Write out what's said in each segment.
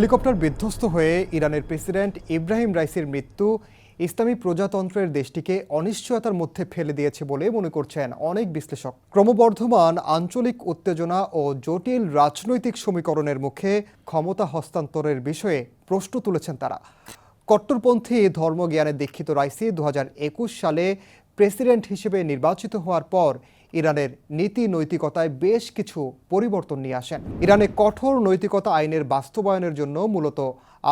Helicopter বিধ্বস্ত হয়ে ইরানের প্রেসিডেন্ট ইব্রাহিম রাইসির মৃত্যু ইসলামী প্রজাতন্ত্রের দেশটিকে অনিশ্চয়তার মধ্যে ফেলে দিয়েছে বলে মনে করছেন অনেক বিশ্লেষক। ক্রমবর্ধমান আঞ্চলিক উত্তেজনা ও জটিল রাজনৈতিক সমীকরণের মুখে ক্ষমতা হস্তান্তরের বিষয়ে প্রশ্ন তুলেছেন তারা। কট্টরপন্থী ধর্মজ্ঞানে দীক্ষিত রাইসি দু হাজার একুশ সালে প্রেসিডেন্ট হিসেবে নির্বাচিত হওয়ার পর ইরানের নীতি নৈতিকতায় বেশ কিছু পরিবর্তন নিয়ে আসেন। ইরানে কঠোর নৈতিকতা আইনের বাস্তবায়নের জন্য মূলত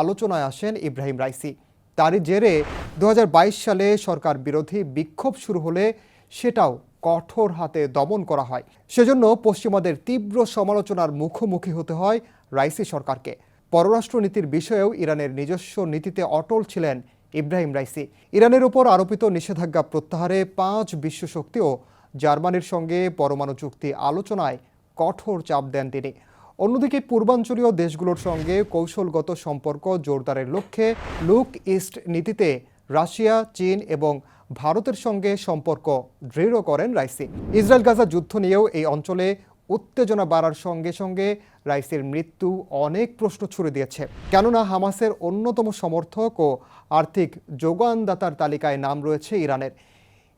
আলোচনায় আসেন ইব্রাহিম রাইসি। তারই জেরে দুহাজার বাইশ সালে সরকার বিরোধী বিক্ষোভ শুরু হলে সেটাও কঠোর হাতে দমন করা হয়। সেজন্য পশ্চিমাদের তীব্র সমালোচনার মুখোমুখি হতে হয় রাইসি সরকারকে। পররাষ্ট্রনীতির বিষয়েও ইরানের নিজস্ব নীতিতে অটল ছিলেন ইব্রাহিম রাইসি। ইরানের উপর আরোপিত নিষেধাজ্ঞা প্রত্যাহারে পাঁচ বিশ্বশক্তি ও জার্মানির সঙ্গে পরমাণু চুক্তি আলোচনায় কঠোর চাপ দেন তিনি। অন্যদিকে পূর্বাঞ্চলীয় দেশগুলোর সঙ্গে কৌশলগত সম্পর্ক জোরদারের লক্ষ্যে লুক ইস্ট নীতিতে রাশিয়া, চীন এবং ভারতের সঙ্গে সম্পর্ক দৃঢ় করেন রাইসি। ইসরায়েল গাজা যুদ্ধ নিয়েও এই অঞ্চলে উত্তেজনা বাড়ার সঙ্গে সঙ্গে রাইসির মৃত্যু অনেক প্রশ্ন ছুড়ে দিয়েছে। কেননা হামাসের অন্যতম সমর্থক ও আর্থিক যোগানদাতার তালিকায় নাম রয়েছে ইরানের।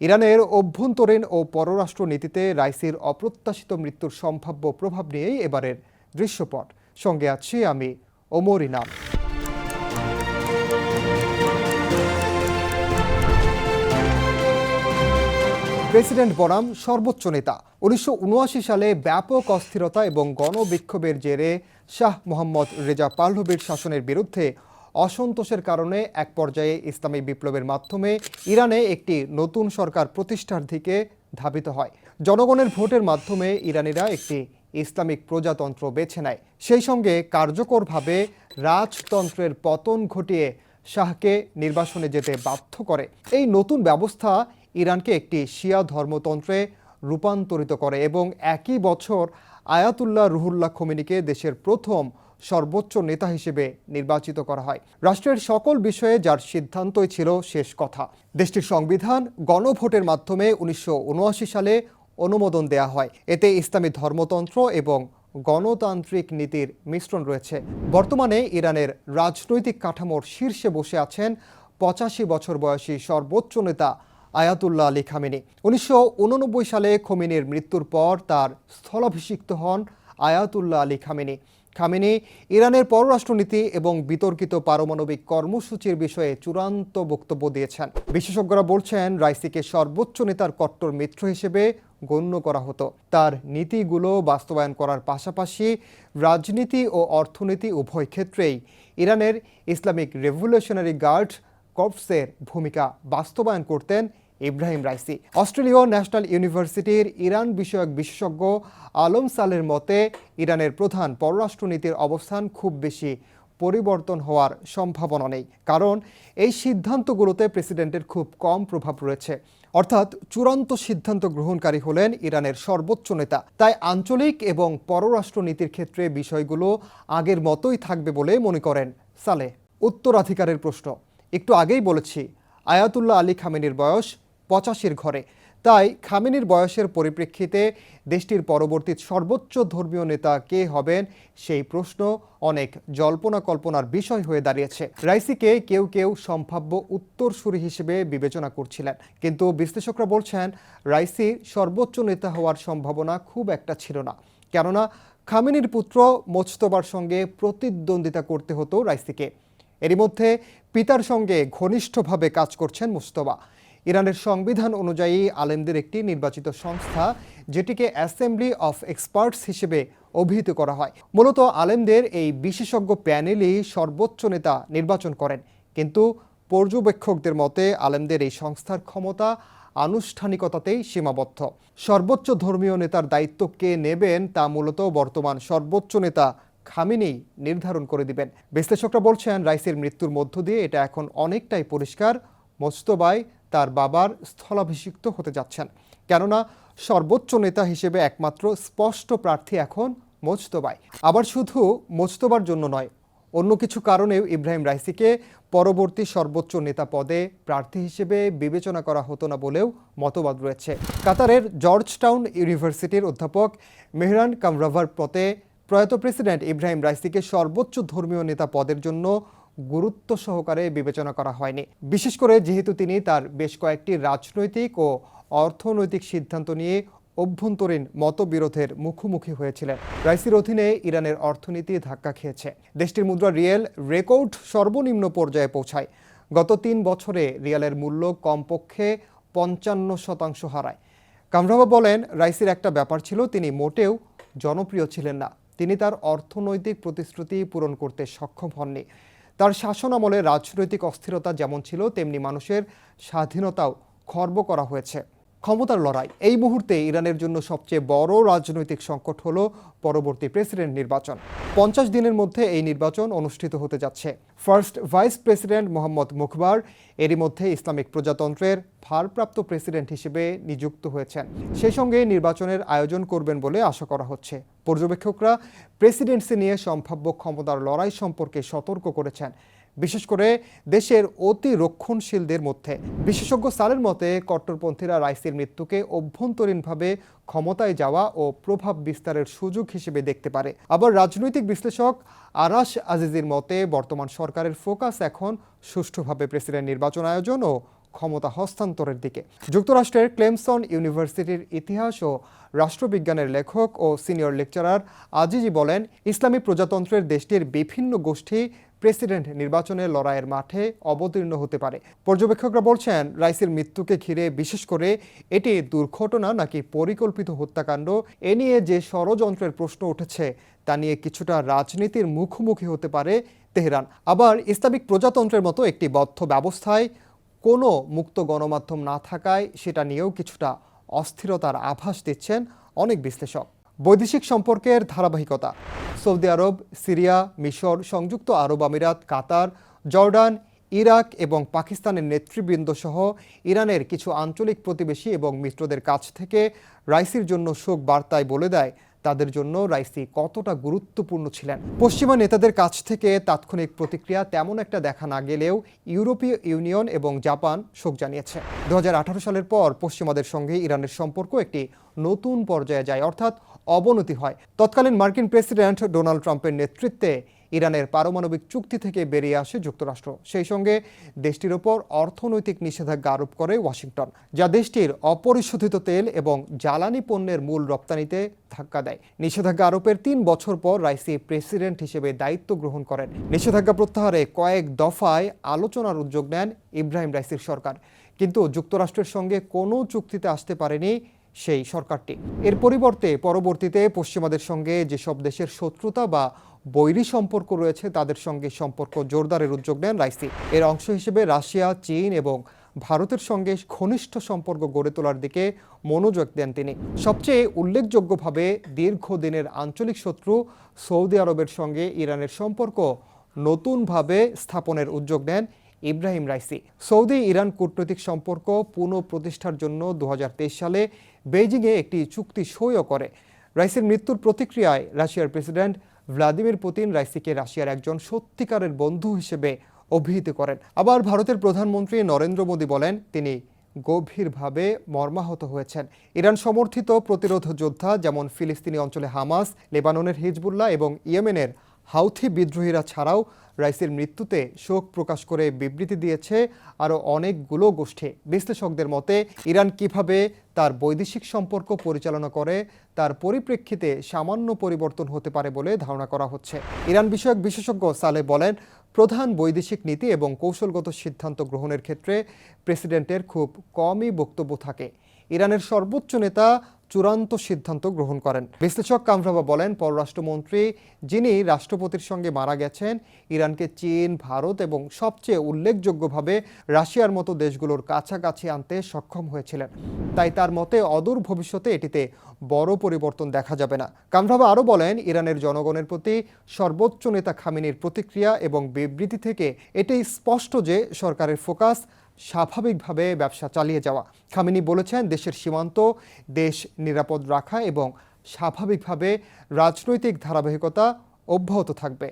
ইরানের অভ্যন্তরীণ ও পররাষ্ট্র নীতিতে রাইসির অপ্রত্যাশিত মৃত্যুর সম্ভাব্য প্রভাব নিয়েই এবারের দৃশ্যপট। সঙ্গে আছি আমি ওমর ইনাম। প্রেসিডেন্ট বনাম সর্বোচ্চ নেতা। উনিশশো উনআশি সালে ব্যাপক অস্থিরতা এবং গণবিক্ষোভের জেরে শাহ মোহাম্মদ রেজা পাহলভির শাসনের বিরুদ্ধে অসন্তোষের কারণে এক পর্যায়ে ইসলামী বিপ্লবের মাধ্যমে ইরানে একটি নতুন সরকার প্রতিষ্ঠার দিকে ধাবিত হয়। জনগণের ভোটের মাধ্যমে ইরানিরা একটি ইসলামিক প্রজাতন্ত্র বেছে নেয়। সেই সঙ্গে কার্যকরভাবে রাজতন্ত্রের পতন ঘটিয়ে শাহকে নির্বাসনে যেতে বাধ্য করে। এই নতুন ব্যবস্থা ইরানকে একটি শিয়া ধর্মতন্ত্রে রূপান্তরিত করে এবং একই বছর আয়াতুল্লাহ রুহুল্লাহ খমিনিকে দেশের প্রথম সর্বোচ্চ নেতা হিসেবে নির্বাচিত করা হয়। রাষ্ট্রের সকল বিষয়ে যার সিদ্ধান্তই ছিল শেষ কথা। দেশটির সংবিধান গণভোটের মাধ্যমে উনিশশো উনআশি সালে অনুমোদন দেয়া হয়। এতে ইসলামী ধর্মতন্ত্র এবং গণতান্ত্রিক নীতির মিশ্রণ রয়েছে। বর্তমানে ইরানের রাজনৈতিক কাঠামোর শীর্ষে বসে আছেন পঁচাশি বছর বয়সী সর্বোচ্চ নেতা আয়াতুল্লাহ আলী খামিনি। উনিশশো সালে খমিনির মৃত্যুর পর তার স্থলাভিষিক্ত হন আয়াতুল্লাহ আলী খামিনি। খামিনি, ইরানের পররাষ্ট্রনীতি এবং বিতর্কিত পারমাণবিক কর্মসূচির বিষয়ে চূড়ান্ত বক্তব্য দিয়েছেন। বিশেষজ্ঞরা বলছেন, রাইসিকে সর্বোচ্চ নেতার কট্টর মিত্র হিসেবে গণ্য করা হতো। তার নীতিগুলো বাস্তবায়ন করার পাশাপাশি রাজনীতি ও অর্থনীতি উভয় ক্ষেত্রেই ইরানের ইসলামিক রেভলিউশনারি গার্ড কর্পসের ভূমিকা বাস্তবায়ন করতেন ইব্রাহিম রাইসি। অস্ট্রেলীয় ন্যাশনাল ইউনিভার্সিটির ইরান বিষয়ক বিশেষজ্ঞ আলম সালের মতে, ইরানের প্রধান পররাষ্ট্রনীতির অবস্থান খুব বেশি পরিবর্তন হওয়ার সম্ভাবনা নেই, কারণ এই সিদ্ধান্তগুলোতে প্রেসিডেন্টের খুব কম প্রভাব রয়েছে। অর্থাৎ চূড়ান্ত সিদ্ধান্ত গ্রহণকারী হলেন ইরানের সর্বোচ্চ নেতা। তাই আঞ্চলিক এবং পররাষ্ট্রনীতির ক্ষেত্রে বিষয়গুলো আগের মতোই থাকবে বলে মনে করেন সালে। উত্তরাধিকারের প্রশ্ন। একটু আগেই বলেছি, আয়াতুল্লাহ আলী খামেনির বয়স পঁচাশির ঘরে। তাই খামেনির বয়সের পরিপ্রেক্ষিতে দেশটির পরবর্তী সর্বোচ্চ ধর্মীয় নেতা কে হবেন সেই প্রশ্ন অনেক জল্পনা কল্পনার বিষয় হয়ে দাঁড়িয়েছে। রাইসিকে কেউ কেউ সম্ভাব্য উত্তরসূরি হিসেবে বিবেচনা করছিলেন। কিন্তু বিশ্লেষকরা বলছেন, রাইসি সর্বোচ্চ নেতা হওয়ার সম্ভাবনা খুব একটা ছিল না। কেননা, খামেনির পুত্র মোজতবার সঙ্গে প্রতিদ্বন্দ্বিতা করতে হতো রাইসিকে। এরই মধ্যে পিতার সঙ্গে ঘনিষ্ঠভাবে কাজ করছেন মুস্তবা ইরানের সংবিধান অনুযায়ী আলেমদের একটি নির্বাচিত সংস্থা, যেটিকে অ্যাসেম্বলি অফ এক্সপার্টস হিসেবে অভিহিত করা হয়। মূলত আলেমদের এই বিশেষজ্ঞ প্যানেলই সর্বোচ্চ নেতা নির্বাচন করেন। কিন্তু পর্যবেক্ষকদের মতে, আলেমদের এই সংস্থার ক্ষমতা আনুষ্ঠানিকতাতেই সীমাবদ্ধ। সর্বোচ্চ ধর্মীয় নেতার দায়িত্ব কে নেবেন তা মূলত বর্তমান সর্বোচ্চ নেতা খামিনেই নির্ধারণ করে দিবেন। বিশ্লেষকরা বলছেন, রাইসের মৃত্যুর মধ্য দিয়ে এটা এখন অনেকটাই পরিষ্কার। মোস্তবাই তার বাবার স্থলাভিষিক্ত হতে যাচ্ছেন। কেননা সর্বোচ্চ নেতা হিসেবে একমাত্র স্পষ্ট প্রার্থী এখন মোজতবাই। আবার শুধু মোজতবার জন্য নয়, অন্য কিছু কারণেও ইব্রাহিম রাইসিকে পরবর্তী সর্বোচ্চ নেতা পদে প্রার্থী হিসেবে বিবেচনা করা হতো না বলেও মতবাদ রয়েছে। কাতারের জর্জ টাউন ইউনিভার্সিটির অধ্যাপক মেহরান কামরাভার পথে প্রয়াত প্রেসিডেন্ট ইব্রাহিম রাইসিকে সর্বোচ্চ ধর্মীয় নেতা পদের জন্য গুরুত্ব সহকারে বিবেচনা করা হয়নি। বিশেষ করে যেহেতু তিনি তার বেশ কয়েকটি রাজনৈতিক ও অর্থনৈতিক সিদ্ধান্ত নিয়ে অভ্যন্তরীণ মতবিরোধের মুখোমুখি হয়েছিলেন। রাইসির অধীনে ইরানের অর্থনীতি ধাক্কা খেয়েছে। দেশটির মুদ্রা রিয়েল রেকর্ড সর্বনিম্ন পর্যায়ে পৌঁছায়। গত তিন বছরে রিয়ালের মূল্য কমপক্ষে পঞ্চান্ন শতাংশ হারায়। কামরাবা বলেন, রাইসির একটা ব্যাপার ছিল, তিনি মোটেও জনপ্রিয় ছিলেন না। তিনি তার অর্থনৈতিক প্রতিশ্রুতি পূরণ করতে সক্ষম হননি। তার শাসন আমলে রাজনৈতিক অস্থিরতা যেমন ছিল তেমনি মানুষের স্বাধীনতাও খর্ব করা হয়েছে। ক্ষমতার লড়াই। এই মুহূর্তে ইরানের জন্য সবচেয়ে বড় রাজনৈতিক সংকট হল পরবর্তী প্রেসিডেন্ট নির্বাচন। পঞ্চাশ দিনের মধ্যে এই নির্বাচন অনুষ্ঠিত হতে যাচ্ছে। First vice president Mohammad Mokhber এরই মধ্যে ইসলামিক প্রজাতন্ত্রের ভারপ্রাপ্ত প্রেসিডেন্ট হিসেবে নিযুক্ত হয়েছেন। সেই সঙ্গে নির্বাচনের আয়োজন করবেন বলে আশা করা হচ্ছে। পর্যবেক্ষকরা প্রেসিডেন্সি নিয়ে সম্ভাব্য ক্ষমতার লড়াই সম্পর্কে সতর্ক করেছেন। বিশেষ করে দেশের অতি রক্ষণশীলদের মধ্যে। বিশেষজ্ঞ সালের মতে, কট্টরপন্থীরা রাইসির মৃত্যুকে অভ্যন্তরীণভাবে ক্ষমতায় যাওয়া ও প্রভাব বিস্তারের সুযোগ হিসেবে দেখতে পারে। আবার রাজনৈতিক বিশ্লেষক আরাশ আজিজির মতে, বর্তমান সরকারের ফোকাস এখন সুষ্ঠুভাবে প্রেসিডেন্ট নির্বাচন আয়োজন ও ক্ষমতা হস্তান্তরের দিকে। যুক্তরাষ্ট্রের ক্লেমসন ইউনিভার্সিটির ইতিহাস ও রাষ্ট্রবিজ্ঞানের লেখক ও সিনিয়র লেকচারার আজিজি বলেন, ইসলামী প্রজাতন্ত্রের দেশটির বিভিন্ন গোষ্ঠী প্রেসিডেন্ট নির্বাচনের লড়াইয়ের মাঠে অবতীর্ণ হতে পারে। পর্যবেক্ষকরা বলছেন, রাইসির মৃত্যুকে ঘিরে বিশেষ করে এটি দুর্ঘটনা নাকি পরিকল্পিত হত্যাকাণ্ড, এ নিয়ে যে ষড়যন্ত্রের প্রশ্ন উঠেছে, তা নিয়ে কিছুটা রাজনীতির মুখোমুখি হতে পারে তেহরান। আবার ইসলামিক প্রজাতন্ত্রের মতো একটি বদ্ধ ব্যবস্থায় কোনো মুক্ত গণমাধ্যম না থাকায় সেটা নিয়েও কিছুটা অস্থিরতার আভাস দিচ্ছেন অনেক বিশ্লেষক। বৈদেশিক সম্পর্কের ধারাবাহিকতা। সৌদি আরব, সিরিয়া, মিশর, সংযুক্ত আরব আমিরাত, কাতার, জর্ডান, ইরাক এবং পাকিস্তানের নেতৃবৃন্দ সহ ইরানের কিছু আঞ্চলিক প্রতিবেশী এবং মিত্রদের কাছ থেকে রাইসির জন্য শোক বার্তায় বলে দেয়, তাদের জন্য রাইসি কতটা গুরুত্বপূর্ণ ছিলেন। পশ্চিমা নেতাদের কাছ থেকে তাৎক্ষণিক প্রতিক্রিয়া তেমন একটা দেখা না গেলেও ইউরোপীয় ইউনিয়ন এবং জাপান শোক জানিয়েছে। দু হাজার আঠারো সালের পর পশ্চিমাদের সঙ্গে ইরানের সম্পর্ক একটি নতুন পর্যায়ে যায়, অর্থাৎ অবনতি হয়। তৎকালীন মার্কিন প্রেসিডেন্ট ডোনাল্ড ট্রাম্পের নেতৃত্বে ইরানের পারমাণবিক চুক্তি থেকে বেরিয়ে আসে যুক্তরাষ্ট্র। সেই সঙ্গে দেশটির ওপর অর্থনৈতিক নিষেধাজ্ঞা আরোপ করে ওয়াশিংটন, যা দেশটির অপরিশোধিত তেল এবং জ্বালানি পণ্যের মূল রপ্তানিতে ধাক্কা দেয়। নিষেধাজ্ঞা আরোপের তিন বছর পর রাইসি প্রেসিডেন্ট হিসেবে দায়িত্ব গ্রহণ করেন। নিষেধাজ্ঞা প্রত্যাহারে কয়েক দফায় আলোচনার উদ্যোগ নেন ইব্রাহিম রাইসির সরকার। কিন্তু যুক্তরাষ্ট্রের সঙ্গে কোনো চুক্তিতে আসতে পারেনি সেই সরকারটি। এর পরিবর্তে পরবর্তীতে পশ্চিমাদের সঙ্গে যেসব দেশের শত্রুতা বা বৈরী সম্পর্ক রয়েছে, তাদের সঙ্গে সম্পর্ক জোরদারের উদ্যোগ নেন রাইসি। এর অংশ হিসেবে রাশিয়া, চীন এবং ভারতের সঙ্গে ঘনিষ্ঠ সম্পর্ক গড়ে তোলার দিকে মনোযোগ দেন তিনি। সবচেয়ে উল্লেখযোগ্যভাবে দীর্ঘদিনের আঞ্চলিক শত্রু সৌদি আরবের সঙ্গে ইরানের সম্পর্ক নতুনভাবে স্থাপনের উদ্যোগ নেন ইব্রাহিম রাইসি। সৌদি ইরান কূটনৈতিক সম্পর্ক পুনঃপ্রতিষ্ঠার জন্য দু হাজার তেইশ সালে বেইজিংয়ে একটি চুক্তি সইও করে। রাইসির মৃত্যুর প্রতিক্রিয়ায় রাশিয়ার প্রেসিডেন্ট ভ্লাদিমির পুতিন রাইসিকে রাশিয়ার একজন সত্যিকারের বন্ধু হিসেবে অভিহিত করেন। আবার ভারতের প্রধানমন্ত্রী নরেন্দ্র মোদী বলেন, তিনি গভীরভাবে মর্মাহত হয়েছেন। ইরান সমর্থিত প্রতিরোধ যোদ্ধা যেমন ফিলিস্তিনি অঞ্চলে হামাস, লেবাননের হিজবুল্লাহ এবং ইয়েমেনের হাউথি বিদ্রোহীরা ছাড়াও রাইসের মৃত্যুতে শোক প্রকাশ করে বিবৃতি দিয়েছে আরও অনেকগুলো গোষ্ঠী। বিশ্লেষকদের মতে, ইরান কীভাবে তার বৈদেশিক সম্পর্ক পরিচালনা করে, তার পরিপ্রেক্ষিতে সামান্য পরিবর্তন হতে পারে বলে ধারণা করা হচ্ছে। ইরান বিষয়ক বিশেষজ্ঞ সালে বলেন, প্রধান বৈদেশিক নীতি এবং কৌশলগত সিদ্ধান্ত গ্রহণের ক্ষেত্রে প্রেসিডেন্টের খুব কমই বক্তব্য থাকে। ইরানের সর্বোচ্চ নেতা চূড়ান্ত সিদ্ধান্ত গ্রহণ করেন। বিশ্লেষক কামরাবা বলেন, পররাষ্ট্রমন্ত্রী যিনি রাষ্ট্রপতির সঙ্গে মারা গেছেন, ইরানকে চীন, ভারত এবং সবচেয়ে উল্লেখযোগ্যভাবে রাশিয়ার মতো দেশগুলোর কাছাকাছি আনতে সক্ষম হয়েছিলেন। তাই তার মতে, অদূর ভবিষ্যতে এটিতে বড় পরিবর্তন দেখা যাবে না। কামরাবা আরও বলেন, ইরানের জনগণের প্রতি সর্বোচ্চ নেতা খামিনির প্রতিক্রিয়া এবং বিবৃতি থেকে এটি স্পষ্ট যে সরকারের ফোকাস স্বাভাবিকভাবে ব্যবসা চালিয়ে যাওয়া। খামিনি বলেছেন, দেশের সীমান্ত, দেশ নিরাপদ রাখা এবং স্বাভাবিকভাবে রাজনৈতিক ধারাবাহিকতা অব্যাহত থাকবে।